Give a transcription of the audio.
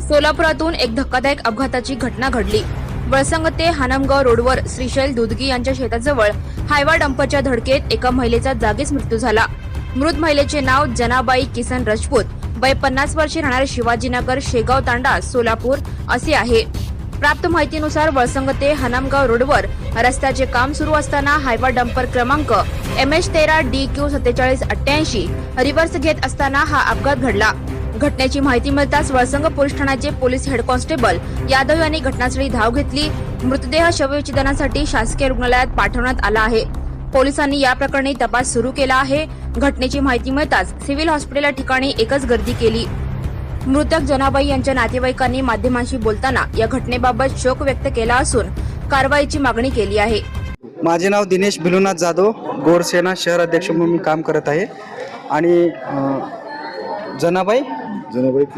सोलापुरातून एक धक्कादायक अपघाताची घटना घडली. वळसंग ते हानमगाव रोडवर श्रीशैल दुधगी यांच्या शेताजवळ हायवा डंपरच्या धडकेत एका महिलेचा जागीच मृत्यू झाला. मृत महिलेचे नाव जनाबाई किसन राजपूत वय पन्नास वर्षे राहणारे शिवाजीनगर शेगाव तांडा सोलापूर असे आहे. प्राप्त माहितीनुसार वळसंग ते हनामगाव रोडवर रस्त्याचे काम सुरू असताना हायवा डंपर क्रमांक एम एच तेरा डी क्यू सत्तेचाळीस अठ्ठ्याऐंशी रिव्हर्स घेत असताना हा अपघात घडला. घटनेची माहिती मिळताच वळसंग पोलीस ठाण्याचे पोलीस हेड कॉन्स्टेबल यादव यांनी घटनास्थळी धाव घेतली. मृतदेह शवविच्छेदनासाठी शासकीय रुग्णालयात पाठवण्यात आला आहे. पोलिसांनी या प्रकरणी तपास सुरू केला आहे. घटनेची माहिती मिळताच सिव्हिल हॉस्पिटल या ठिकाणी एकच गर्दी केली. मृतक जनाबाई यांच्या नातेवाईकांनी माध्यमांशी बोलताना या घटनेबाबत शोक व्यक्त केला असून कारवाईची मागणी केली आहे. माझे नाव दिनेश भिलुनाथ जाधव गोरसेना शहर अध्यक्ष म्हणून मी काम करत आहे. आणि जनाबाई जनाबाई